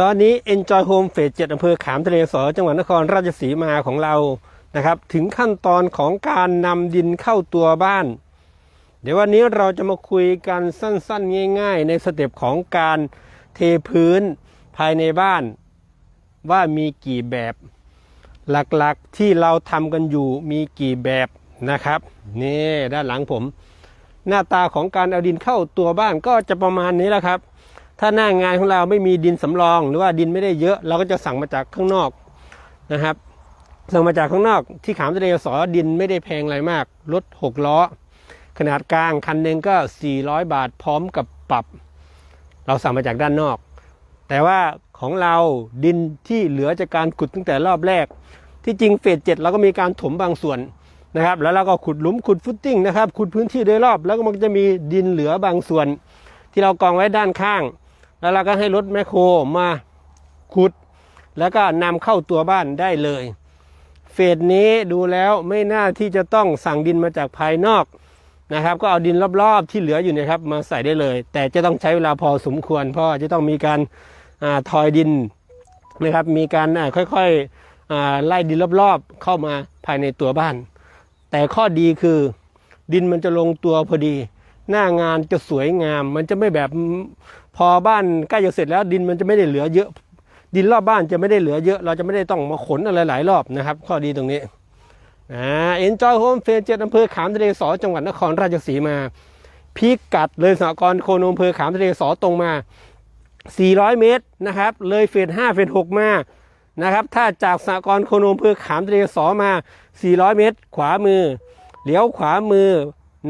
ตอนนี้ Enjoy Home เฟส7อำเภอขามทะเลสอจังหวัดนครราชสีมาของเรานะครับ ถึงขั้นตอนของการนำดินเข้าตัวบ้าน เดี๋ยววันนี้เราจะมาคุยกันสั้นๆ ง่าย ๆ ในสเต็ปของการเทพื้นภายในบ้าน ว่ามีกี่แบบ หลักๆที่เราทำกันอยู่มีกี่แบบนะครับนี่ด้านหลังผม หน้าตาของการเอาดินเข้าตัวบ้านก็จะประมาณนี้แหละครับ ถ้าหน้างานของเราไม่มีดินสำรอง หรือว่าดินไม่ได้เยอะเราก็จะสั่งมาจากข้างนอกนะครับ สั่งมาจากข้างนอกที่ขามทะเลสอดินไม่ได้แพงอะไรมากรถหกล้อ ขนาดกลางคันหนึ่งก็ 400 บาทพร้อมกับปรับ เราสั่งมาจากด้านนอก แต่ว่าของเราดินที่เหลือจากการขุดตั้งแต่รอบแรก ที่จริงเฟสเจ็ดเราก็มีการถมบางส่วนนะครับ แล้วเราก็ขุดหลุมขุดฟุตติ้งนะครับขุดพื้นที่โดยรอบแล้วก็มันจะมีดินเหลือบางส่วน ที่เรากองไว้ด้านข้าง แล้วเราก็ให้รถแมคโครมาขุด แล้วก็นำเข้าตัวบ้านได้เลย เฟสนี้ดูแล้วไม่น่าที่จะต้องสั่งดินมาจากภายนอกนะครับ ก็เอาดินรอบๆที่เหลืออยู่นะครับ มาใส่ได้เลย แต่จะต้องใช้เวลาพอสมควร เพราะจะต้องมีการอาทอยดินนะครับ มีการอ่าค่อยๆไล่ดินรอบๆเข้ามาภายในตัวบ้าน แต่ข้อดีคือดินมันจะลงตัวพอดี หน้างานจะสวยงาม มันจะไม่แบบ พอบ้านใกล้จะเสร็จแล้วดินมันจะไม่ได้เหลือเยอะ ดินรอบบ้านจะไม่ได้เหลือเยอะ เราจะไม่ได้ต้องมาขนอะไรหลายรอบนะครับ ข้อดีตรงนี้อ่าเอ็นจอยโฮมเฟสเจ็ดอำเภอขามทะเลสอจังหวัดนครราชสีมา พิกัดเลยสหกรณ์โคนมอำเภอขามทะเลสอตรงมา 400 เมตรนะครับ เลยเฟส5เฟส6มานะครับถ้าจากสหกรณ์โคนมอำเภอขามทะเลสอมา 400 เมตร ขวามือเลี้ยวขวามือ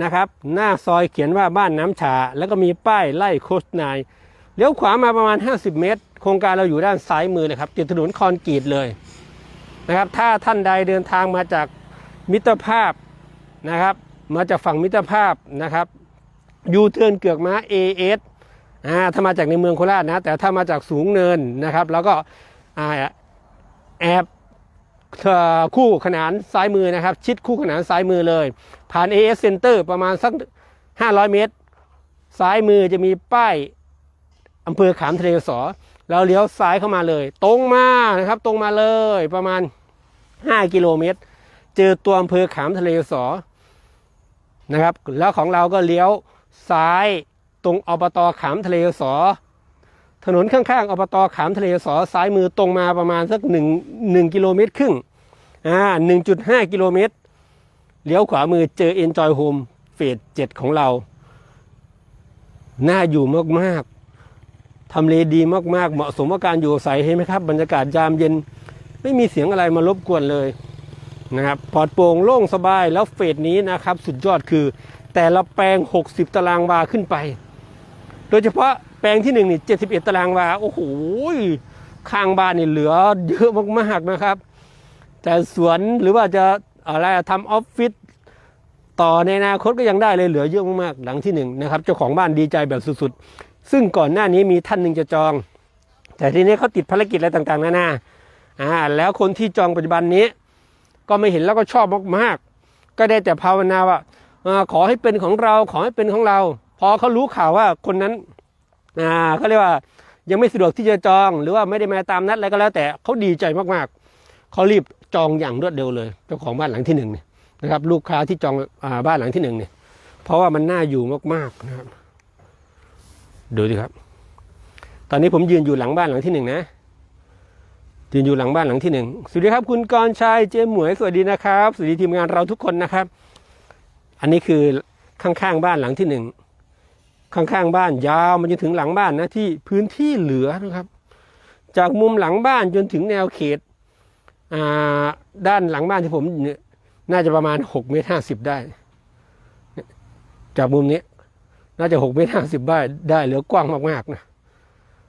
นะครับ หน้าซอยเขียนว่าบ้านน้ำชาแล้วก็มีป้ายไล่โคสนายเลี้ยวขวามาประมาณ 50 เมตร โครงการเราอยู่ด้านซ้ายมือเลยครับติดถนนคอนกรีตเลยนะครับ ถ้าท่านใดเดินทางมาจากมิตรภาพนะครับ มาจากฝั่งมิตรภาพนะครับยูเทิร์นเกือกม้า AS อ่าถ้ามาจากในเมืองโคราชนะ แต่ถ้ามาจากสูงเนินนะครับ แล้วก็อแอบ คู่ขนานซ้ายมือนะครับ ชิดคู่ขนานซ้ายมือเลย ผ่าน AS Center ประมาณสัก 500 เมตร ซ้ายมือจะมีป้ายอำเภอขามทะเลสอเราเลี้ยวซ้ายเข้ามาเลย ตรงมานะครับ ตรงมาเลยประมาณ 5 กิโลเมตร เจอตัวอำเภอขามทะเลสอนะครับ แล้วของเราก็เลี้ยวซ้ายตรงอบตขามทะเลสอ ถนนข้างๆอบตขามทะเลสอซ้ายมือตรงมาประมาณสัก1 1กิโลเมตรครึ่งอ่า1.5 กิโลเมตรเลี้ยวขวามือเจอ Enjoy Home เฟส7ของเรา น่าอยู่มากๆทำเลดีมากๆ เหมาะสมกับการอยู่อาศัยเห็นไหมครับ บรรยากาศยามเย็น ไม่มีเสียงอะไรมารบกวนเลยนะครับปลอดโปร่งโล่งสบายแล้วเฟสนี้นะครับ สุดยอดคือ แต่ละแปลง 60 ตารางวาขึ้นไป โดยเฉพาะ ปลงที่1นี่71ตารางวาโอ้โหข้างบ้านนี่เหลือเยอะมากๆนะครับ แต่สวนหรือว่าจะอะไรทำออฟฟิศต่อในอนาคตก็ยังได้เลยเหลือเยอะมากๆหลังที่หนึ่งนะครับเจ้าของบ้านดีใจแบบสุดๆ ซึ่งก่อนหน้านี้มีท่านหนึ่งจะจอง แต่ทีนี้เขาติดภารกิจอะไรต่างๆนานาอ่าแล้วคนที่จองปัจจุบันนี้ ก็ไม่เห็นแล้วก็ชอบมากๆ ก็ได้แต่ภาวนาว่าขอให้เป็นของเราขอให้เป็นของเรา พอเขารู้ข่าวว่าคนนั้น อ่าเขาเรียกว่ายังไม่สะดวกที่จะจองหรือว่าไม่ได้มาตามนัดอะไรก็แล้ว แต่เขาดีใจมากๆเขารีบจองอย่างรวดเร็วเลย เจ้าของบ้านหลังที่หนึ่งเนี่ยนะครับ ลูกค้าที่จองอบ้านหลังที่หนึ่งเนี่ย เพราะว่ามันน่าอยู่มากๆนะครับ ดูดิครับ ตอนนี้ผมยืนอยู่หลังบ้านหลังที่หนึ่งนะยืนอยู่หลังบ้านหลังที่หนึ่งสวัสดีครับ คุณกรชัยเจมหมวยสวัสดีนะครับสวัสดีทีมงานเราทุกคนนะครับ อันนี้คือข้างๆบ้านหลังที่หนึ่ง ข้างๆบ้านยาวมันจนถึงหลังบ้านนะที่พื้นที่เหลือนะครับ จากมุมหลังบ้านจนถึงแนวเขตด้านหลังบ้านที่ผมเนี่ยน่าจะประมาณหกเมตรห้าสิบได้ จากมุมนี้ น่าจะหกเมตรห้าสิบได้ได้เหลือกว้างมากๆนะ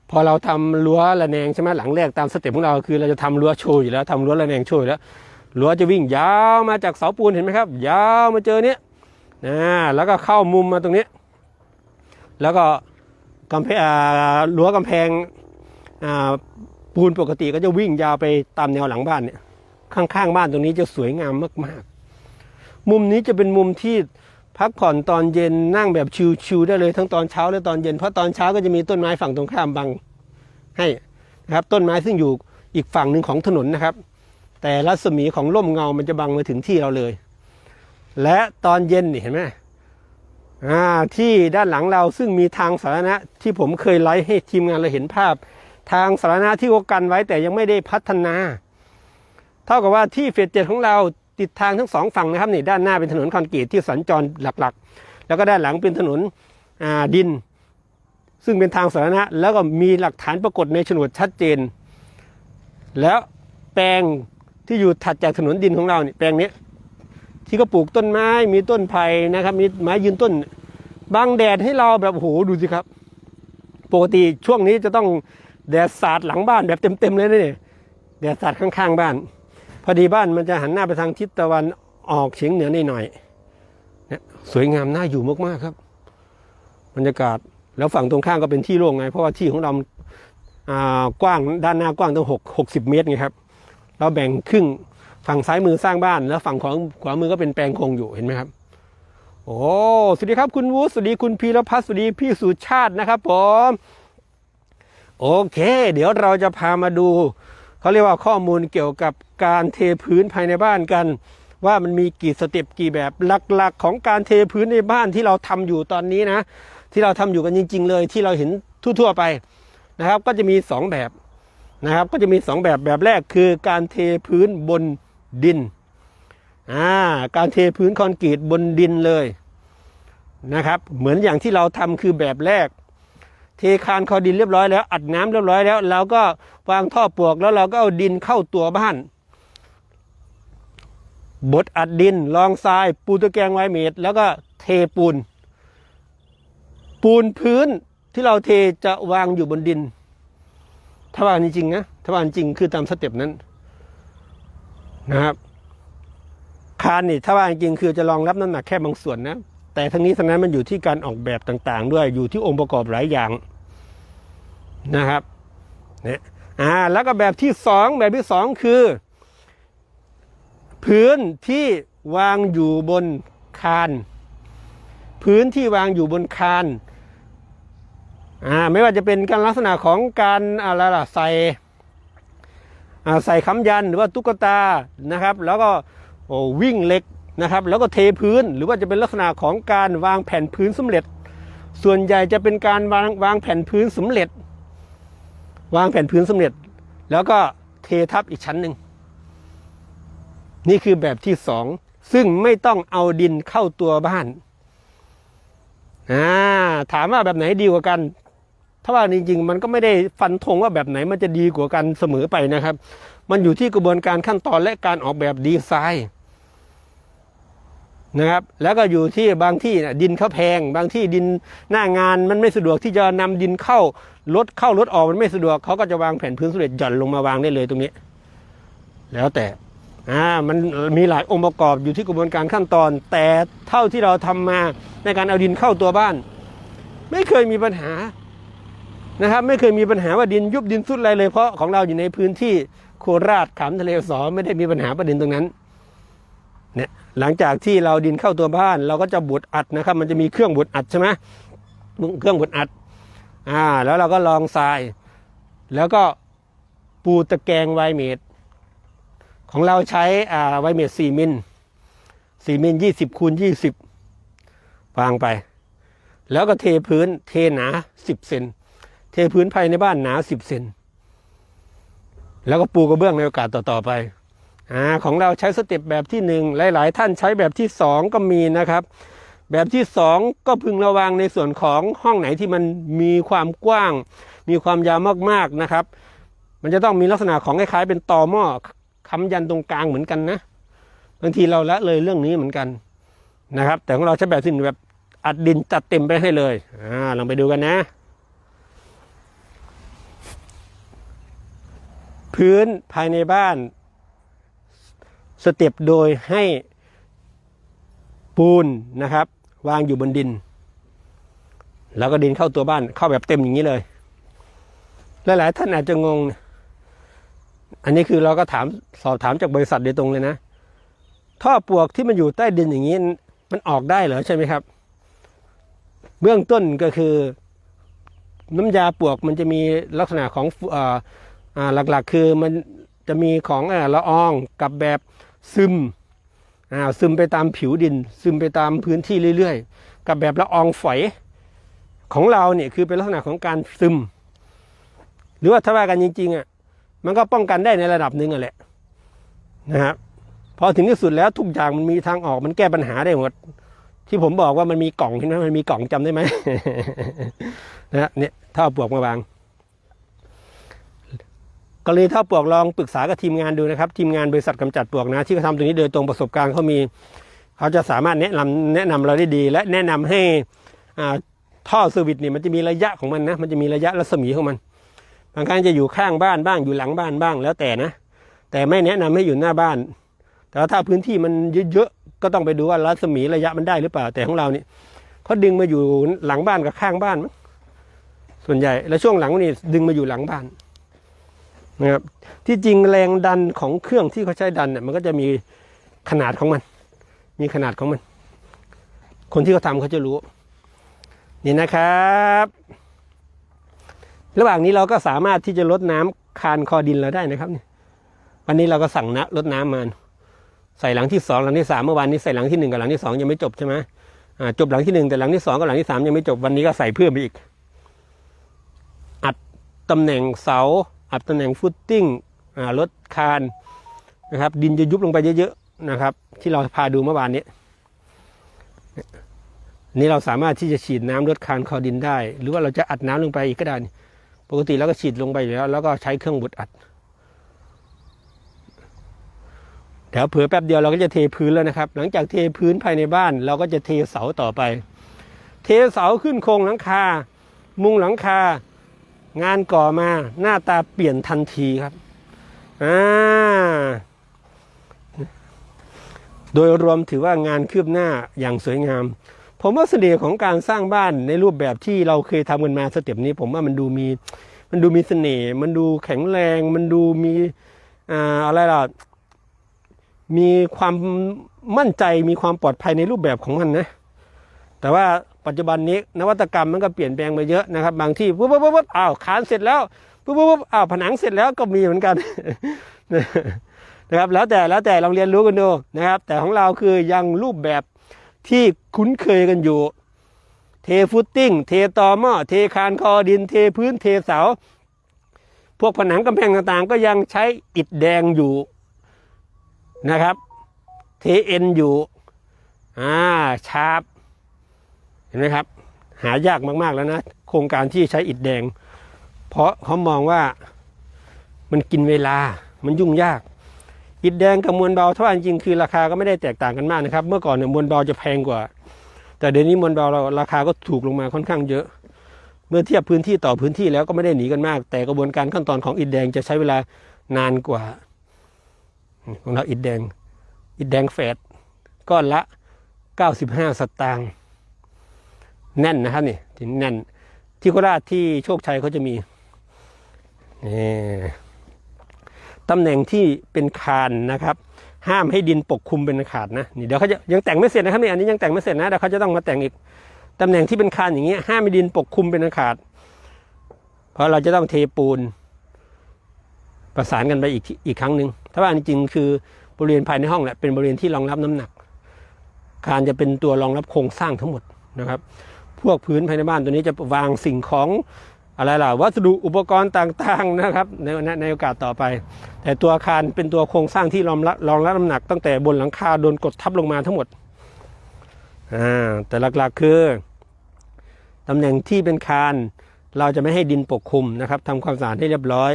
พอเราทำรั้วระแนงใช่ไหมหลังแรกตามสเต็ปของเราคือเราจะทำรั้วโชว์อยู่แล้วทำรั้วระแนงโชว์อยู่แล้วรั้วจะวิ่งยาวมาจากเสาปูนเห็นไหมครับ ยาวมาเจอเนี้ยนะแล้วก็เข้ามุมมาตรงนี้ แล้วก็กำแพงรั้วกำแพงปูนปกติก็จะวิ่งยาวไปตามแนวหลังบ้านเนี่ยข้างๆบ้านตรงนี้จะสวยงามมากๆ มุมนี้จะเป็นมุมที่พักผ่อนตอนเย็นนั่งแบบชิลๆได้เลยทั้งตอนเช้าและตอนเย็นเพราะตอนเช้าก็จะมีต้นไม้ฝั่งตรงข้ามบังให้นะครับต้นไม้ซึ่งอยู่อีกฝั่งหนึ่งของถนนนะครับ แต่รัศมีของร่มเงามันจะบังมาถึงที่เราเลย และตอนเย็นนี่เห็นไหม ที่ด้านหลังเราซึ่งมีทางสาธารณะที่ผมเคยไลฟ์ให้ทีมงานเราเห็นภาพ ทางสาธารณะที่เขากันไว้แต่ยังไม่ได้พัฒนา เท่ากับว่าที่เฟสเจ็ดของเราติดทางทั้งสองฝั่งนะครับนี่ด้านหน้าเป็นถนนคอนกรีตที่สัญจรหลักๆ แล้วก็ด้านหลังเป็นถนนดิน ซึ่งเป็นทางสาธารณะ แล้วก็มีหลักฐานปรากฏในโฉนดชัดเจน แล้วแปลงที่อยู่ถัดจากถนนดินของเราเนี่ยแปลงนี้ ที่ก็ปลูกต้นไม้มีต้นไผ่นะครับ มีไม้ยืนต้นบังแดดให้เราแบบโอ้โหดูสิครับ ปกติช่วงนี้จะต้องแดดสาดหลังบ้านแบบเต็มๆเลยนะเนี่ยแดดสาดข้างๆบ้าน พอดีบ้านมันจะหันหน้าไปทางทิศตะวันออกเฉียงเหนือนหน่อยๆเนี่ยสวยงามน่าอยู่มากๆครับบรรยากาศแล้วฝั่งตรงข้างก็เป็นที่โล่งไง เพราะว่าที่ของเรากว้างด้านหน้ากว้างตั้งหกหกสิบเมตรไงครับ เราแบ่งครึ่ง ฝั่งซ้ายมือสร้างบ้านแล้วฝั่งของขวามือก็เป็นแปลงคงอยู่เห็นไหมครับ โอ้สวัสดีครับคุณวูสวัสดีคุณพีรพัฒน์สวัสดีพี่สุชาตินะครับผมโอเค เดี๋ยวเราจะพามาดูเขาเรียกว่าข้อมูลเกี่ยวกับการเทพื้นภายในบ้านกัน ว่ามันมีกี่สเต็ปกี่แบบหลักๆ ของการเทพื้นในบ้านที่เราทำอยู่ตอนนี้นะ ที่เราทำอยู่กันจริง ๆ เลยที่เราเห็นทั่วๆไปนะครับ ก็จะมีสองแบบนะครับ ก็จะมีสองแบบแบบแรกคือการเทพื้นบน ดินอ่าการเทพื้นคอนกรีตบนดินเลยนะครับ เหมือนอย่างที่เราทำคือแบบแรก เทคานคอดินเรียบร้อยแล้ว อัดน้ำเรียบร้อยแล้วเราก็วางท่อปลวกแล้วเราก็เอาดินเข้าตัวบ้านบดอัดดินรองทรายปูตะแกรงไวเมตร แล้วก็เทปูน ปูนพื้นที่เราเทจะวางอยู่บนดิน ถ้าว่าจริงๆนะถ้าว่าจริงคือตามสเต็ปนั้น นะครับคานนี่ถ้าว่าจริงคือจะรองรับน้ำหนักแค่บางส่วนนะ แต่ทั้งนี้ทั้งนั้นมันอยู่ที่การออกแบบต่างๆ ด้วยอยู่ที่องค์ประกอบหลายอย่างนะครับเนี่ยอ่าแล้วก็แบบที่สองแบบที่สองคือ พื้นที่วางอยู่บนคานพื้นที่วางอยู่บนคานอ่าไม่ว่าจะเป็นการลักษณะของการอะไรล่ะใส่ ใส่ค้ำยันหรือว่าตุ๊กตานะครับ แล้วก็วิ่งเล็กนะครับ แล้วก็เทพื้นหรือว่าจะเป็นลักษณะของการวางแผ่นพื้นสำเร็จ ส่วนใหญ่จะเป็นการวางวางแผ่นพื้นสำเร็จ วางแผ่นพื้นสำเร็จ แล้วก็เททับอีกชั้นหนึ่งนี่คือแบบที่สองซึ่งไม่ต้องเอาดินเข้าตัวบ้านอ่าถามว่าแบบไหนดีกว่ากัน ถ้าว่าจริงๆมันก็ไม่ได้ฟันธงว่าแบบไหนมันจะดีกว่ากันเสมอไปนะครับ มันอยู่ที่กระบวนการขั้นตอนและการออกแบบดีไซน์นะครับแล้วก็อยู่ที่บางที่นะดินเขาแพง บางที่ดินหน้างานมันไม่สะดวกที่จะนำดินเข้ารถเข้ารถออกมันไม่สะดวกเขาก็จะวางแผ่นพื้นสำเร็จหย่อนลงมาวางได้เลยตรงนี้ แล้วแต่อ่ามันมีหลายองค์ประกอบอยู่ที่กระบวนการขั้นตอน แต่เท่าที่เราทำมาในการเอาดินเข้าตัวบ้าน ไม่เคยมีปัญหา นะครับไม่เคยมีปัญหาว่าดินยุบดินสุดอะไรเลยเพราะของเราอยู่ในพื้นที่โคราชขามทะเลสอไม่ได้มีปัญหาประเด็นตรงนั้นเนี่ยหลังจากที่เราดินเข้าตัวบ้าน เราก็จะบดอัดนะครับ มันจะมีเครื่องบดอัดใช่ไหมเครื่องบดอัดอ่าแล้วเราก็ลองทราย แล้วก็ปูตะแกรงไวเมตรของเราใช้อ่าไวเมตรสี่มิลสี่มิลยี่สิบคูณยี่สิบวางไป แล้วก็เทพื้นเทหนาสิบเซน เทพื้นภายในบ้านหนาสิบเซนแล้วก็ปูกระเบื้องในโอกาสต่อๆไปอ่าของเราใช้สเต็ปแบบที่หนึ่งหลาย ๆ ท่านใช้แบบที่สองก็มีนะครับ แบบที่สองก็พึงระวังในส่วนของห้องไหนที่มันมีความกว้าง มีความยาวมากๆนะครับ มันจะต้องมีลักษณะของคล้ายๆ เป็นตอหม้อค้ำยันตรงกลางเหมือนกันนะบางทีเราละเลยเรื่องนี้เหมือนกันนะครับ แต่ของเราใช้แบบที่หนึ่งแบบอัดดินจัดเต็มไปให้เลยอ่าลองไปดูกันนะ พื้นภายในบ้าน สเต็ปโดยให้ปูนนะครับ วางอยู่บนดิน แล้วก็ดินเข้าตัวบ้านเข้าแบบเต็มอย่างนี้เลยหลายๆท่านอาจจะงง อันนี้คือเราก็ถามสอบถามจากบริษัทโดยตรงเลยนะ ท่อปลวกที่มันอยู่ใต้ดินอย่างนี้มันออกได้เหรอใช่ไหมครับ เบื้องต้นก็คือ น้ำยาปลวกมันจะมีลักษณะของอ หลักๆคือมันจะมีของอละอองกับแบบซึมอ่าซึมไปตามผิวดิน ซึมไปตามพื้นที่เรื่อยๆ กับแบบละอองฝอยของเราเนี่ยคือเป็นลักษณะของการซึม หรือว่าถ้าว่ากันจริงๆอะมันก็ป้องกันได้ในระดับหนึ่งอะแหละนะครับพอถึงที่สุดแล้วทุกอย่างมันมีทางออกมันแก้ปัญหาได้หมด ที่ผมบอกว่ามันมีกล่องเห็นไหมมันมีกล่องจำได้ไหมนะฮะเนี่ยถ้าเอาปลวกมาวาง กรณีถ้าปลวกลองปรึกษากับทีมงานดูนะครับ ทีมงานบริษัทกำจัดปลวกนะ ที่เขาทำตรงนี้โดยตรงประสบการณ์เขามี เขาจะสามารถแนะนำแนะนำเราได้ดี และแนะนำให้ท่อเซอร์วิสเนี่ยมันจะมีระยะของมันนะมันจะมีระยะรัศมีของมันบางครั้งจะอยู่ข้างบ้านบ้างอยู่หลังบ้านบ้างแล้วแต่นะ แต่ไม่แนะนำให้อยู่หน้าบ้าน แต่ว่าถ้าพื้นที่มันเยอะๆก็ต้องไปดูว่ารัศมีระยะมันได้หรือเปล่าแต่ของเราเนี่ยเขาดึงมาอยู่หลังบ้านกับข้างบ้านมั้งส่วนใหญ่แล้วช่วงหลังนี่ดึงมาอยู่หลังบ้าน นะครับที่จริงแรงดันของเครื่องที่เขาใช้ดันเนี่ยมันก็จะมีขนาดของมัน มีขนาดของมัน คนที่เขาทำเขาจะรู้ นี่นะครับ ระหว่างนี้เราก็สามารถที่จะลดน้ำคานคอดินเราได้นะครับนี่วันนี้เราก็สั่งนะลดน้ำมาใส่หลังที่สองหลังที่สามเมื่อวานนี้ใส่หลังที่หนึ่งกับหลังที่สองยังไม่จบใช่ไหมจบหลังที่หนึ่งแต่หลังที่สองกับหลังที่สามยังไม่จบวันนี้ก็ใส่เพิ่มไปอีก อัดตำแหน่งเสา อัดตำแหน่งฟุตติ้งลดคานนะครับ ดินจะยุบลงไปเยอะๆนะครับ ที่เราพาดูเมื่อวานนี้นี่เราสามารถที่จะฉีดน้ำลดคานคอดินได้ หรือว่าเราจะอัดน้ำลงไปอีกก็ได้ ปกติเราก็ฉีดลงไปอยู่แล้ว แล้วก็ใช้เครื่องบดอัดเดี๋ยวเผื่อแป๊บเดียวเราก็จะเทพื้นแล้วนะครับ หลังจากเทพื้นภายในบ้าน เราก็จะเทเสาต่อไป เทเสาขึ้นโครงหลังคา มุงหลังคา งานก่อมาหน้าตาเปลี่ยนทันทีครับอ่าโดยรวมถือว่างานคืบหน้าอย่างสวยงาม ผมว่าเสน่ห์ของการสร้างบ้านในรูปแบบที่เราเคยทำกันมาสเต็ปนี้ ผมว่ามันดูมีมันดูมีเสน่ห์มันดูแข็งแรง มันดูมีอ่าอะไรล่ะมีความมั่นใจมีความปลอดภัยในรูปแบบของมันนะ แต่ว่า ปัจจุบันนี้นวัตกรรมมันก็เปลี่ยนแปลงไปเยอะนะครับ บางที่ปุ๊บปุ๊บปุ๊บปุ๊บอ้าวคานเสร็จแล้วปุ๊บปุ๊บปุ๊บอ้าวผนังเสร็จแล้วก็มีเหมือนกันนะครับ แล้วแต่แล้วแต่ลองเรียนรู้กันดูนะครับ แต่ของเราคือยังรูปแบบที่คุ้นเคยกันอยู่ เทฟุตติ้ง เทตอหม้อเทคานคอดิน เทพื้นเทเสา พวกผนังกำแพงต่างๆ ก็ยังใช้อิฐแดงอยู่นะครับ เทเอ็นอยู่อ่าชาร์ป ห็นไหมครับ หายากมากๆแล้วนะ โครงการที่ใช้อิฐแดง เพราะเขามองว่ามันกินเวลามันยุ่งยาก อิฐแดงกับมวลเบาเท่าจริงคือราคาก็ไม่ได้แตกต่างกันมากนะครับ เมื่อก่อนเนี่ยมวลเบาจะแพงกว่า แต่เดี๋ยวนี้มวลเบาเราราคาก็ถูกลงมาค่อนข้างเยอะ เมื่อเทียบพื้นที่ต่อพื้นที่แล้วก็ไม่ได้หนีกันมาก แต่กระบวนการขั้นตอนของอิฐแดงจะใช้เวลานานกว่าของเราอิฐแดงอิฐแดงแฝดก้อนละ 95 สตางค์ แน่นนะครับนี่ที่แน่น ที่โคราชที่โชคชัยเขาจะมีนี่ตำแหน่งที่เป็นคานนะครับ ห้ามให้ดินปกคลุมเป็นขาดนะนี่เดี๋ยวเขาจะยังแต่งไม่เสร็จนะครับนี่อันนี้ยังแต่งไม่เสร็จนะเดี๋ยวเขาจะต้องมาแต่งอีกตำแหน่งที่เป็นคานอย่างเงี้ยห้ามให้ดินปกคลุมเป็นขาด เพราะเราจะต้องเทปูน ประสานกันไปอีกทีอีกครั้งหนึ่งถ้าว่าจริงคือบริเวณภายในห้องแหละเป็นบริเวณที่รองรับน้ำหนัก คานจะเป็นตัวรองรับโครงสร้างทั้งหมดนะครับ วกพื้นภายในบ้านตัวนี้จะวางสิ่งของอะไรล่ะวัสดุอุปกรณ์ต่างๆนะครับในในในโอกาสต่อไป แต่ตัวอาคารเป็นตัวโครงสร้างที่รองรับรองรับน้ำหนักตั้งแต่บนหลังคาโดนกดทับลงมาทั้งหมดอ่าแต่หลักๆคือตำแหน่งที่เป็นคานเราจะไม่ให้ดินปกคลุมนะครับทำความสะอาดให้เรียบร้อย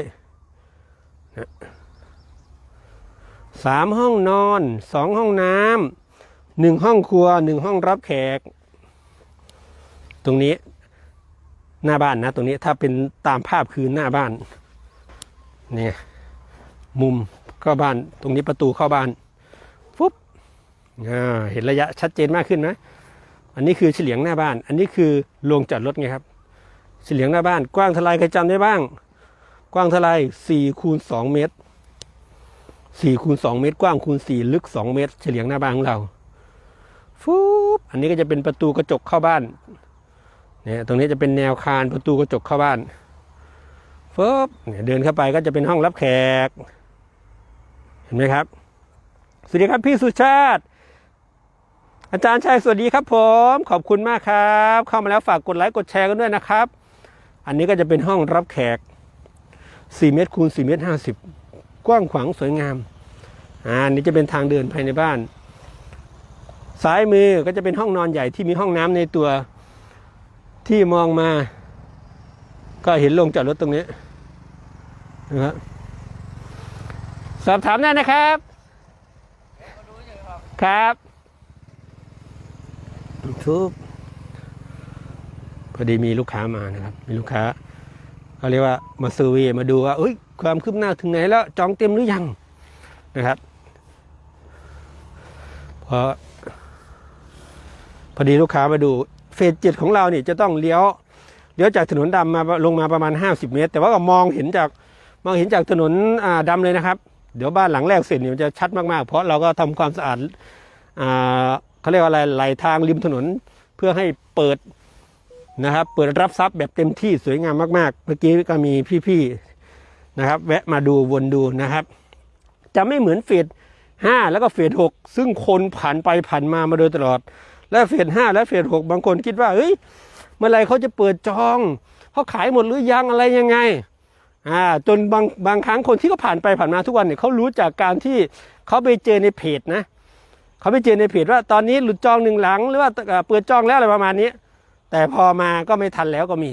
สามห้องนอนสองห้องน้ำหนึ่งห้องครัวหนึ่งห้องรับแขก ตรงนี้หน้าบ้านนะ ตรงนี้ถ้าเป็นตามภาพคือหน้าบ้านเนี่ยมุมเข้าบ้านตรงนี้ประตูเข้าบ้านฟุ๊บเห็นระยะชัดเจนมากขึ้นไหมอันนี้คือเฉลียงหน้าบ้าน อันนี้คือโรงจอดรถไงครับ เฉลียงหน้าบ้าน กว้างเท่าไรใครจำได้บ้าง กว้างเท่าไรสี่คูณสองเมตรสี่คูณสองเมตร กว้างคูณสี่ลึกสองเมตร เฉลียงหน้าบ้านของเราฟุ๊บอันนี้ก็จะเป็นประตูกระจกเข้าบ้าน เนี่ยตรงนี้จะเป็นแนวคานประตูกระจกเข้าบ้านฟบเนี่ยเดินเข้าไปก็จะเป็นห้องรับแขก เห็นไหมครับ สวัสดีครับพี่สุชาติ อาจารย์ชัยสวัสดีครับ ผม ขอบคุณมากครับ เข้ามาแล้วฝากกดไลค์กดแชร์กันด้วยนะครับ อันนี้ก็จะเป็นห้องรับแขก 4 เมตรคูณ4เมตร50 กว้างขวางสวยงามอ่าอันนี้จะเป็นทางเดินภายในบ้าน ซ้ายมือก็จะเป็นห้องนอนใหญ่ที่มีห้องน้ำในตัว ที่มองมา ก็เห็นลงจอดรถตรงนี้นะครับสอบถามได้นะครับ ครับทุบพอดีมีลูกค้ามานะครับ มีลูกค้าเขาเรียกว่ามาเซอร์เวย์มาดูว่าเอ้ยความคืบหน้าถึงไหนแล้วจองเต็มหรือยังนะครับเพราะพอดีลูกค้ามาดูเฟสเจ็ดของเราเนี่ยจะต้องเลี้ยวเลี้ยวจากถนนดำมาลงมาประมาณ 50 เมตร แต่ว่าก็มองเห็นจากมองเห็นจากถนนอ่าดำเลยนะครับ เดี๋ยวบ้านหลังแรกเสร็จเนี่ยมันจะชัดมากๆ เพราะเราก็ทำความสะอาดอ่าเขาเรียกว่าอะไรไหลทางริมถนนเพื่อให้เปิดนะครับ เปิดรับทรัพย์แบบเต็มที่สวยงามมากๆ เมื่อกี้ก็มีพี่ๆนะครับ แวะมาดูวนดูนะครับ จะไม่เหมือนเฟสห้าแล้วก็เฟสหกซึ่งคนผ่านไปผ่านมามาโดยตลอด และเฟสห้าและเฟสหกบางคนคิดว่าเฮ้ยเมื่อไรเขาจะเปิดจองเขาขายหมดหรือยังอะไรยังไงอ่าจนบางบางครั้งคนที่เขาผ่านไปผ่านมาทุกวันเนี่ยเขารู้จากการที่เขาไปเจอในเพจนะเขาไปเจอในเพจว่าตอนนี้หลุดจองหนึ่งหลังหรือว่าเปิดจองแล้วอะไรประมาณนี้ แต่พอมาก็ไม่ทันแล้วก็มี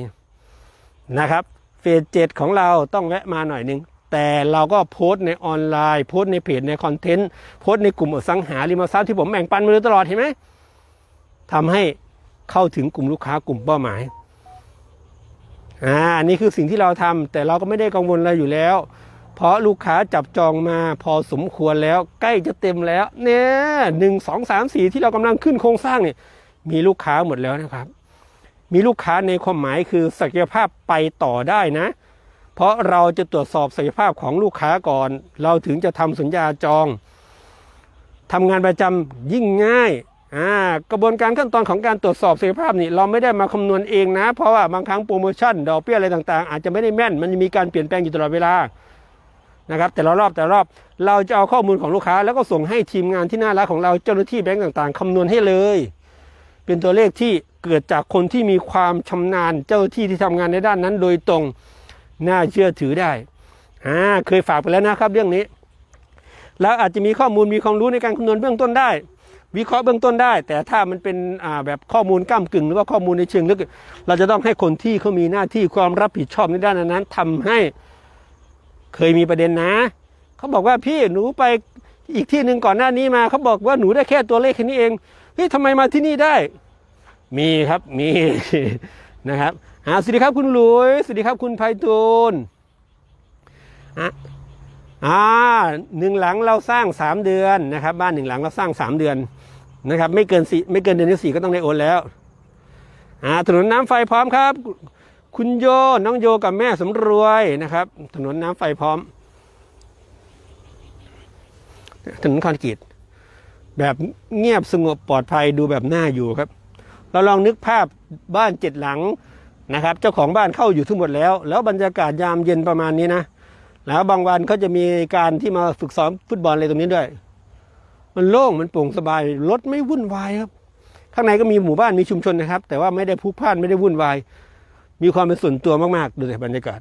นะครับเฟสเจ็ดของเราต้องแวะมาหน่อยหนึงแต่เราก็โพสต์ในออนไลน์ โพสต์ในเพจในคอนเทนต์โพสต์ในกลุ่มอสังหาริมทรัพย์ที่ผมแบ่งปันมาโดยตลอดเห็นไหม ทำให้เข้าถึงกลุ่มลูกค้ากลุ่มเป้าหมายอ่าอันนี้คือสิ่งที่เราทำแต่เราก็ไม่ได้กังวลอะไรอยู่แล้ว เพราะลูกค้าจับจองมาพอสมควรแล้วใกล้จะเต็มแล้ว เนี่ยหนึ่งสองสามสี่ที่เรากำลังขึ้นโครงสร้างเนี่ย มีลูกค้าหมดแล้วนะครับ มีลูกค้าในความหมายคือศักยภาพไปต่อได้นะ เพราะเราจะตรวจสอบศักยภาพของลูกค้าก่อน เราถึงจะทำสัญญาจองทำงานประจำยิ่งง่าย กระบวนการขั้นตอนของการตรวจสอบศักยภาพนี่เราไม่ได้มาคำนวณเองนะ เพราะว่าบางครั้งโปรโมชั่นดอกเบี้ยอะไรต่างๆ อาจจะไม่ได้แม่น มันมีการเปลี่ยนแปลงอยู่ตลอดเวลานะครับแต่ละรอบแต่ละรอบเราจะเอาข้อมูลของลูกค้า แล้วก็ส่งให้ทีมงานที่น่ารักของเราเจ้าหน้าที่แบงก์ต่างๆคำนวณให้เลย เป็นตัวเลขที่เกิดจากคนที่มีความชำนาญเจ้าที่ที่ทำงานในด้านนั้น โดยตรงน่าเชื่อถือได้อ่าเคยฝากไปแล้วนะครับเรื่องนี้ แล้วอาจจะมีข้อมูลมีความรู้ในการคำนวณเบื้องต้นได้ วิเคราะห์เบื้องต้นได้ แต่ถ้ามันเป็นแบบข้อมูลก้ากึ่ง หรือว่าข้อมูลในเชิงลึก เราจะต้องให้คนที่เขามีหน้าที่ความรับผิดชอบในด้านนั้นทำให้เคยมีประเด็นนะ เขาบอกว่าพี่หนูไปอีกที่หนึ่งก่อนหน้านี้มาเขาบอกว่าหนูได้แค่ตัวเลขแค่นี้เองเฮ้ยทำไมมาที่นี่ได้ มีครับมีนะครับอ่าสวัสดีครับคุณหลุยสวัสดีครับคุณไพฑูรย์อะอ่าหนึ่งหลังเราสร้างสามเดือนนะครับ บ้านหนึ่งหลังเราสร้างสามเดือน นะครับ ไม่เกินสี่ไม่เกินเดือนที่สี่ก็ต้องได้โอนแล้วอ่าถนนน้ำไฟพร้อมครับ คุณโยน้องโยกับแม่สำรวยนะครับ ถนนน้ำไฟพร้อม ถนนคอนกรีตแบบเงียบสงบปลอดภัยดูแบบน่าอยู่ครับ เราลองนึกภาพบ้านเจ็ดหลังนะครับ เจ้าของบ้านเข้าอยู่ทั้งหมดแล้ว แล้วบรรยากาศยามเย็นประมาณนี้นะแล้วบางวันเขาจะมีการที่มาฝึกซ้อมฟุตบอลอะไรตรงนี้ด้วย มันโล่งมันโปร่งสบายรถไม่วุ่นวายครับ ข้างในก็มีหมู่บ้านมีชุมชนนะครับ แต่ว่าไม่ได้พุกพ่านไม่ได้วุ่นวาย มีความเป็นส่วนตัวมากๆ ดูแต่บรรยากาศ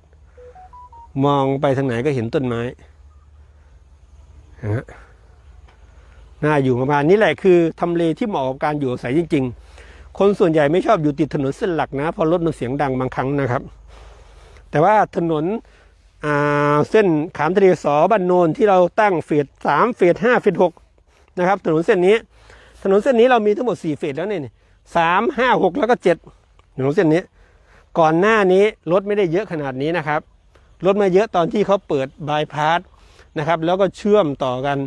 มองไปทางไหนก็เห็นต้นไม้นะฮะน่าอยู่ประมาณนี้แหละคือทำเลที่เหมาะกับการอยู่อาศัยจริง ๆ คนส่วนใหญ่ไม่ชอบอยู่ติดถนนเส้นหลักนะเพราะรถมันเสียงดังบางครั้งนะครับ แต่ว่าถนนเส้นขามทะเลสอบ้านโนนที่เราตั้งเฟสสามเฟสห้าเฟสหก นะครับถนนเส้นนี้ ถนนเส้นนี้เรามีทั้งหมดสี่เฟสแล้วเนี่ยสามห้าหกแล้วก็เจ็ดถนนเส้นนี้ ก่อนหน้านี้รถไม่ได้เยอะขนาดนี้นะครับรถมาเยอะตอนที่เขาเปิดบายพาสนะครับแล้วก็เชื่อมต่อกัน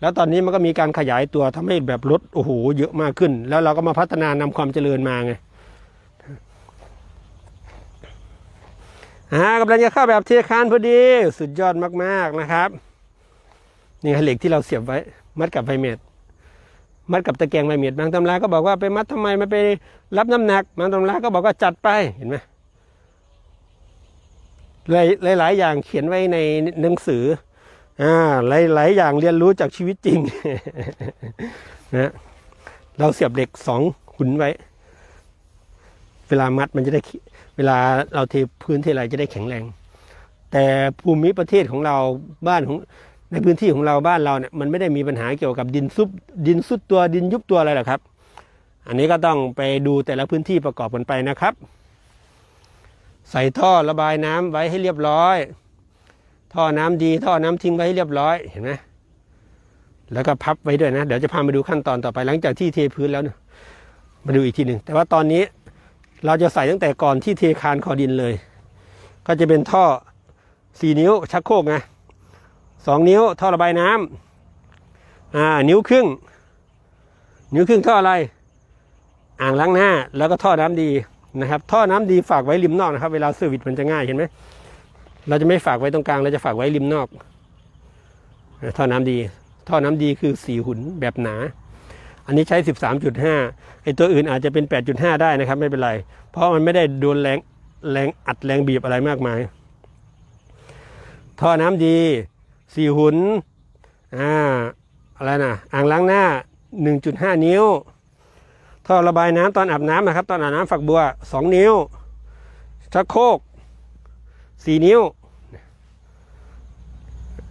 แล้วตอนนี้มันก็มีการขยายตัวทำให้แบบรถโอ้โหเยอะมากขึ้น แล้วเราก็มาพัฒนานำความเจริญมาไงอ่ากำลังจะเข้าแบบเทคานพอดี สุดยอดมากๆนะครับ นี่เหล็กที่เราเสียบไว้ มัดกับไฟเมตรมัดกับตะแกรงไฟเมตรบางตำราก็บอกว่าไปมัดทำไมไม่ไปรับน้ำหนักบางตำราก็บอกว่าจัดไปเห็นไหมหลายหลายอย่างเขียนไว้ในหนังสืออ่าหลายหลายอย่างเรียนรู้จากชีวิตจริงนะเราเสียบเหล็กสองหุนไว้ เวลามัดมันจะได้เวลาเราเทพื้นเทอะไรจะได้แข็งแรง แต่ภูมิประเทศของเราบ้านของ ในพื้นที่ของเราบ้านเราเนี่ยมันไม่ได้มีปัญหาเกี่ยวกับดินซุบดินสุดตัวดินยุบตัวอะไรหรอกครับ อันนี้ก็ต้องไปดูแต่ละพื้นที่ประกอบกันไปนะครับ ใส่ท่อระบายน้ำไว้ให้เรียบร้อย ท่อน้ำดีท่อน้ำทิ้งไว้ให้เรียบร้อยเห็นไหมแล้วก็พับไว้ด้วยนะ เดี๋ยวจะพามาดูขั้นตอนต่อไปหลังจากที่เทพื้นแล้วนะมาดูอีกทีหนึ่งแต่ว่าตอนนี้เราจะใส่ตั้งแต่ก่อนที่เทคานคอดินเลย ก็จะเป็นท่อสี่นิ้วชักโครกไง สองนิ้วท่อระบายน้ำอ่า นิ้วครึ่ง นิ้วครึ่งท่ออะไร อ่างล้างหน้า แล้วก็ท่อน้ำดีนะครับ ท่อน้ำดีฝากไว้ริมนอกนะครับ เวลาเซอร์วิสมันจะง่ายเห็นไหมเราจะไม่ฝากไว้ตรงกลางเราจะฝากไว้ริมนอก ท่อน้ำดี ท่อน้ำดีคือสีหุ่นแบบหนา อันนี้ใช้ 13.5ไอตัวอื่นอาจจะเป็น 8.5 ได้นะครับ ไม่เป็นไร เพราะมันไม่ได้โดนแรงแรงอัดแรงบีบอะไรมากมาย ท่อน้ำดี สีหุ่นอ่าอะไรนะอ่างล้างหน้า 1.5 นิ้ว ท่อระบายน้ำตอนอาบน้ำนะครับ ตอนอาบน้ำฝักบัว 2 นิ้ว ชักโครก4 นิ้ว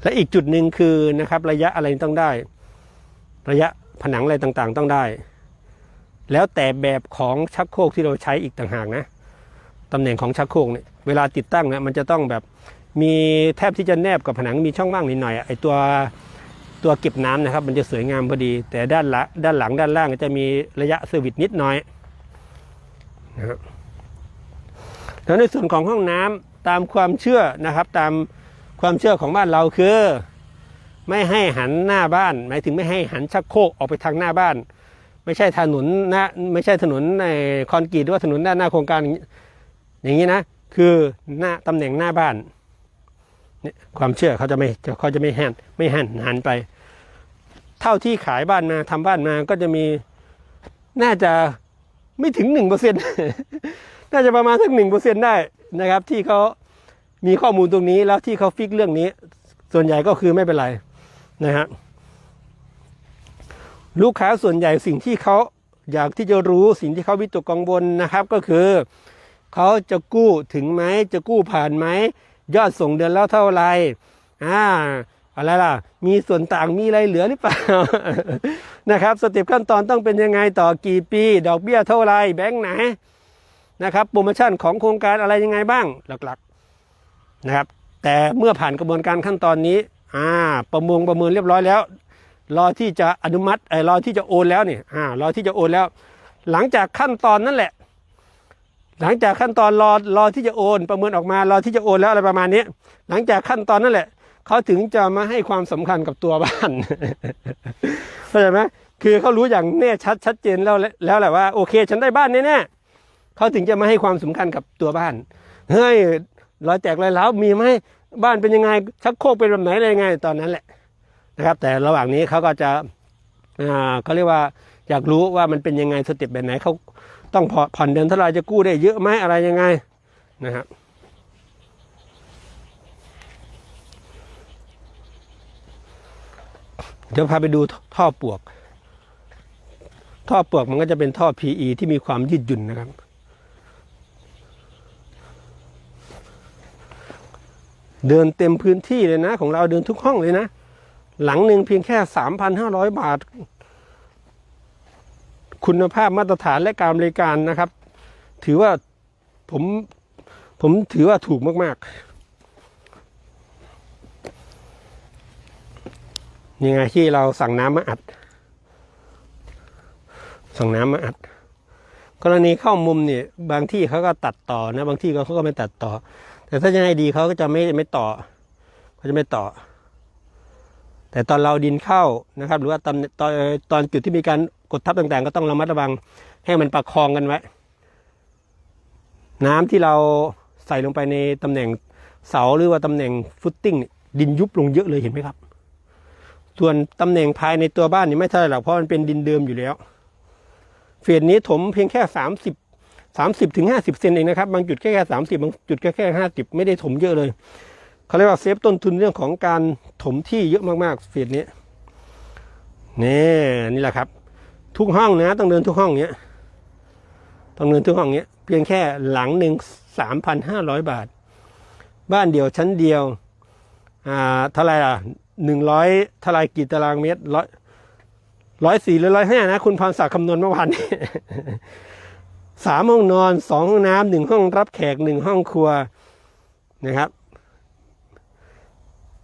และอีกจุดหนึ่งคือนะครับ ระยะอะไรต้องได้ ระยะผนังอะไรต่างๆ ต้องได้ แล้วแต่แบบของชักโครกที่เราใช้อีกต่างหากนะตำแหน่งของชักโครกเนี่ยเวลาติดตั้งเนี่ยมันจะต้องแบบ มีแทบที่จะแนบกับผนังมีช่องว่างนิดหน่อยไอตัวตัวเก็บน้ำนะครับ มันจะสวยงามพอดี แต่ด้านละด้านหลังด้านล่างจะมีระยะเซอร์วิสนิดหน่อยนะครับแล้วในส่วนของห้องน้ำตามความเชื่อนะครับ ตามความเชื่อของบ้านเราคือ ไม่ให้หันหน้าบ้าน หมายถึงไม่ให้หันชักโครกออกไปทางหน้าบ้าน ไม่ใช่ถนนหน้าไม่ใช่ถนนในคอนกรีตหรือว่าถนนด้านหน้าโครงการอย่างนี้นะ คือหน้าตำแหน่งหน้าบ้าน ความเชื่อเขาจะไม่เขาจะไม่แหันไม่หันหันไป เท่าที่ขายบ้านมาทำบ้านมาก็จะมีน่าจะไม่ถึงหนึ่งเปอร์เซ็นต์น่าจะประมาณสักหนึ่งเปอร์เซ็นต์ได้นะครับ ที่เขามีข้อมูลตรงนี้แล้วที่เขาฟิกเรื่องนี้ ส่วนใหญ่ก็คือไม่เป็นไรนะฮะลูกค้าส่วนใหญ่สิ่งที่เขาอยากที่จะรู้สิ่งที่เขาวิตกกังวลนะครับก็คือเขาจะกู้ถึงไหมจะกู้ผ่านไหม ยอดส่งเดือนแล้วเท่าไหร่อ่าอะไรล่ะ มีส่วนต่างมีอะไรเหลือหรือเปล่านะครับสเต็ปขั้นตอนต้องเป็นยังไงต่อกี่ปี ดอกเบี้ยเท่าไรแบงค์ไหนนะครับโปรโมชั่นของโครงการอะไรยังไงบ้างหลักๆนะครับ แต่เมื่อผ่านกระบวนการขั้นตอนนี้อ่าประมงประเมินเรียบร้อยแล้ว รอที่จะอนุมัติไอ้รอที่จะโอนแล้วเนี่ยอ่ารอที่จะโอนแล้ว หลังจากขั้นตอนนั่นแหละ หลังจากขั้นตอนรอรอที่จะโอน ประเมินออกมารอที่จะโอนแล้วอะไรประมาณนี้หลังจากขั้นตอนนั่นแหละเขาถึงจะมาให้ความสำคัญกับตัวบ้านเข้าใจไหมคือเขารู้อย่างแน่ชัดชัดเจนแล้วแล้วแหละว่าโอเค ฉันได้บ้านแน่ๆเขาถึงจะมาให้ความสำคัญกับตัวบ้านเฮ้ยรอยแตกรอยร้าวมีไหมบ้านเป็นยังไงชักโครกเป็นแบบไหนอะไรยังไงตอนนั้นแหละนะครับ แต่ระหว่างนี้เขาก็จะอ่าเขาเรียกว่าอยากรู้ว่ามันเป็นยังไงสเต็ปแบบไหนเขา ต้องผ่อนผ่อนเดือนเท่าไรจะกู้ได้เยอะไหมอะไรยังไงนะครับเดี๋ยวพาไปดูท่อปลวก ท่อปลวกมันก็จะเป็นท่อ PE ที่มีความยืดหยุ่นนะครับ เดินเต็มพื้นที่เลยนะ ของเราเดินทุกห้องเลยนะ หลังหนึ่งเพียงแค่ 3,500 บาท คุณภาพมาตรฐานและการบริการนะครับ ถือว่าผมผมถือว่าถูกมาก ๆ ยังไงที่เราสั่งน้ำมาอัด สั่งน้ำมาอัด กรณีเข้ามุมเนี่ยบางที่เขาก็ตัดต่อนะ บางที่เขาก็ไม่ตัดต่อ แต่ถ้าจะให้ดีเขาก็จะไม่ไม่ต่อเขาจะไม่ต่อ แต่ตอนเราดินเข้านะครับ หรือว่าตอนตอนตอนจุดที่มีการ กดทับต่างๆ ก็ต้องระมัดระวังให้มันประคองกันไว้ น้ำที่เราใส่ลงไปในตำแหน่งเสาหรือว่าตำแหน่งฟุตติ้งเนี่ยดินยุบลงเยอะเลยเห็นไหมครับ ส่วนตำแหน่งภายในตัวบ้านนี่ไม่เท่าไหร่หรอกเพราะมันเป็นดินเดิมอยู่แล้ว เฟสนี้ถมเพียงแค่สามสิบสามสิบถึงห้าสิบเซนเองนะครับบางจุดแค่แค่สามสิบบางจุดแค่แค่ห้าสิบไม่ได้ถมเยอะเลยเขาเรียกว่าเซฟต้นทุนเรื่องของการถมที่เยอะมากๆเฟสนี้นี่นี่แหละครับ ทุกห้องนะต้องเดินทุกห้องเนี้ยต้องเดินทุกห้องเนี้ยเพียงแค่หลังหนึ่งสามพันห้าร้อยบาท บ้านเดียวชั้นเดียวอ่าเท่าไรล่ะหนึ่งร้อยเท่าไรกี่ตารางเมตรร้อยร้อยสี่หรือร้อยห้านะ คุณพรศักดิ์คำนวณเมื่อวานนี้สามห้องนอนสองห้องน้ำหนึ่งห้องรับแขกหนึ่งห้องครัวนะครับ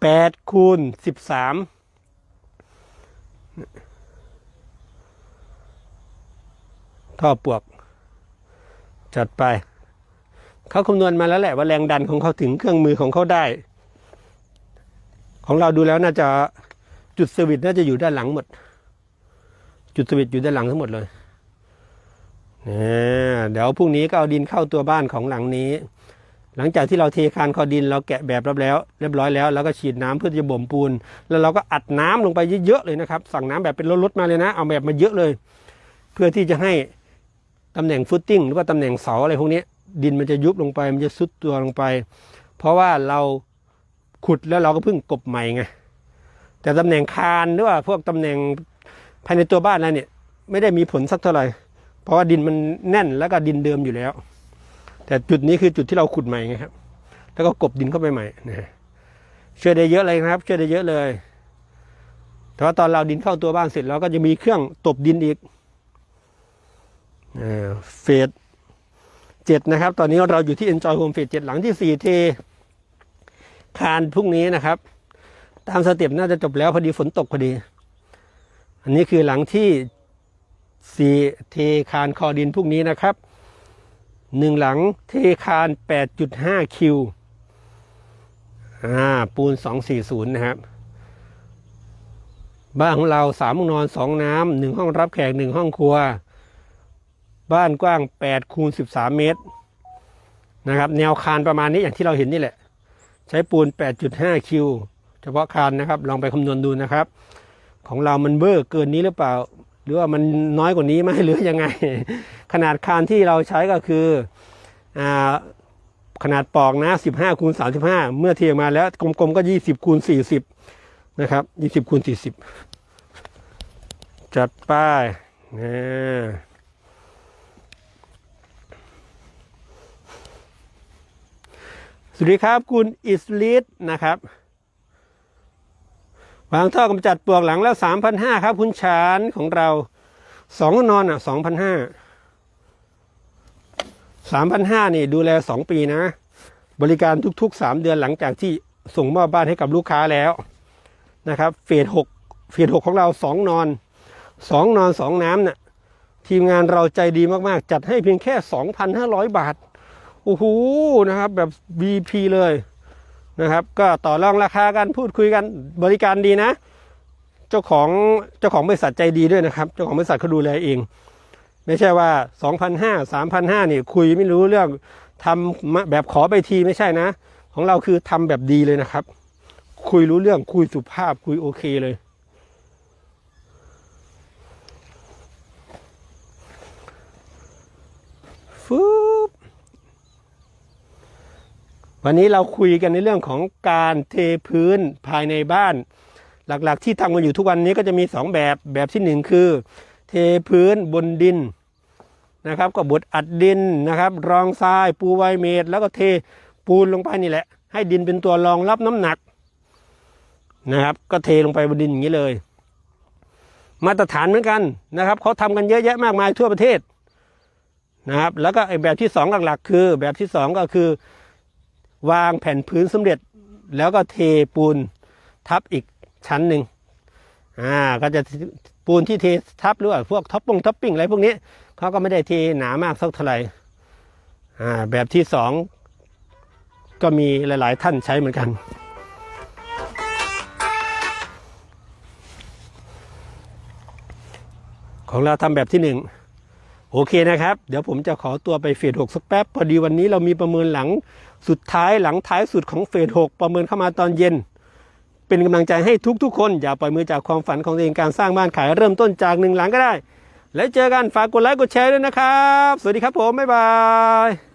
แปดคูณสิบสาม ท่อปวก จัดไป เขาคำนวณมาแล้วแหละว่าแรงดันของเขาถึงเครื่องมือของเขาได้ ของเราดูแล้วน่าจะจุดสวิตน่าจะอยู่ด้านหลังหมด จุดสวิตอยู่ด้านหลังทั้งหมดเลยเนี่ยเดี๋ยวพรุ่งนี้ก็เอาดินเข้าตัวบ้านของหลังนี้ หลังจากที่เราเทคานคอดินเราแกะแบบรับแล้ว เรียบร้อยแล้ว แล้วก็ฉีดน้ำเพื่อจะบ่มปูน แล้วเราก็อัดน้ำลงไปเยอะๆเลยนะครับ สั่งน้ำแบบเป็นรถๆมาเลยนะ เอาแบบมาเยอะเลย เพื่อที่จะให้ ตำแหน่งฟุตติ้งหรือว่าตำแหน่งเสาอะไรพวกนี้ดินมันจะยุบลงไปมันจะซุดตัวลงไป เพราะว่าเราขุดแล้วเราก็เพิ่งกบใหม่ไงแต่ตำแหน่งคานหรือว่าพวกตำแหน่งภายในตัวบ้านนั้นเนี่ย ไม่ได้มีผลสักเท่าไหร่เพราะว่าดินมันแน่นแล้วก็ดินเดิมอยู่แล้ว แต่จุดนี้คือจุดที่เราขุดใหม่ไงครับ แล้วก็กบดินเข้าไปใหม่นะช่วยได้เยอะเลยครับ ช่วยได้เยอะเลย แต่ว่าตอนเราดินเข้าตัวบ้านเสร็จเราก็จะมีเครื่องตบดินอีก เฟสเจ็ดนะครับ ตอนนี้เราอยู่ที่ Enjoy Home เฟสเจ็ดหลังที่สี่เทคานพรุ่งนี้นะครับ ตามสเต็ปน่าจะจบแล้วพอดีฝนตกพอดี อันนี้คือหลังที่สี่เทคานคอดินพรุ่งนี้นะครับหนึ่งหลังเทคาน 8.5 คิวอ่าปูน 240 นะครับ บ้านของเราสามห้องนอนสองน้ำหนึ่งห้องรับแขกหนึ่งห้องครัว บ้านกว้าง8คูณ13 เมตรนะครับ แนวคานประมาณนี้อย่างที่เราเห็นนี่แหละ ใช้ปูน 8.5 คิว เฉพาะคานนะครับ ลองไปคำนวณดูนะครับ ของเรามันเบอร์เกินนี้หรือเปล่า หรือว่ามันน้อยกว่านี้ไหมหรือยังไง ขนาดคานที่เราใช้ก็คืออ่าขนาดปอกนะ 15คูณ35 เมื่อเทียมาแล้วกลมๆก็ 20คูณ40 นะครับ 20คูณ40 จัดป้ายนะ สวัสดีครับคุณอิสลิดนะครับ วางท่อกำจัดปลวกหลังแล้วสามพันห้าครับ คุณชานของเราสองนอนอะสองพันห้าสามพันห้านี่ดูแลสองปีนะ บริการทุกๆสามเดือนหลังจากที่ส่งมอบบ้านให้กับลูกค้าแล้วนะครับ เฟสหกเฟสหกของเราสองนอนสองนอนสองน้ำน่ะทีมงานเราใจดีมากๆ จัดให้เพียงแค่สองพันห้าร้อยบาท โอ้โหนะครับแบบ VP เลยนะครับ ก็ต่อรองราคากันพูดคุยกันบริการดีนะ เจ้าของเจ้าของบริษัทใจดีด้วยนะครับ เจ้าของบริษัทเขาดูแลเอง ไม่ใช่ว่า 2,500 3,500นี่คุยไม่รู้เรื่องทำแบบขอไปทีไม่ใช่นะ ของเราคือทำแบบดีเลยนะครับ คุยรู้เรื่องคุยสุภาพคุยโอเคเลยฟึบ วันนี้เราคุยกันในเรื่องของการเทพื้นภายในบ้าน หลักๆที่ทำกันอยู่ทุกวันนี้ก็จะมีสองแบบแบบที่หนึ่งคือ เทพื้นบนดินนะครับ ก็บดอัดดินนะครับ รองทรายปูไวเมตร แล้วก็เทปูนลงไปนี่แหละ ให้ดินเป็นตัวรองรับน้ำหนักนะครับ ก็เทลงไปบนดินอย่างนี้เลย มาตรฐานเหมือนกันนะครับเขาทำกันเยอะแยะมากมายทั่วประเทศนะครับ แล้วก็ไอ้แบบที่สองหลักๆคือ แบบที่สองก็คือ วางแผ่นพื้นสำเร็จแล้วก็เทปูนทับอีกชั้นหนึ่งอ่าก็จะปูนที่เททับหรือว่าพวกท็อปปงท็อปปิ้งอะไรพวกนี้เขาก็ไม่ได้เทหนามากสักเท่าไหร่อ่าแบบที่สองก็มีหลาย ๆ ท่านใช้เหมือนกัน ของเราทำแบบที่หนึ่งโอเคนะครับ เดี๋ยวผมจะขอตัวไปเฟสหกสักแป๊บ พอดีวันนี้เรามีประเมินหลัง สุดท้ายหลังท้ายสุดของเฟสหกประเมินเข้ามาตอนเย็น เป็นกำลังใจให้ทุกๆ คน อย่าปล่อยมือจากความฝันของตัวเองการสร้างบ้านขายเริ่มต้นจากหนึ่งหลังก็ได้ แล้วเจอกันฝากกดไลค์กดแชร์ด้วยนะครับ สวัสดีครับผม บ๊ายบาย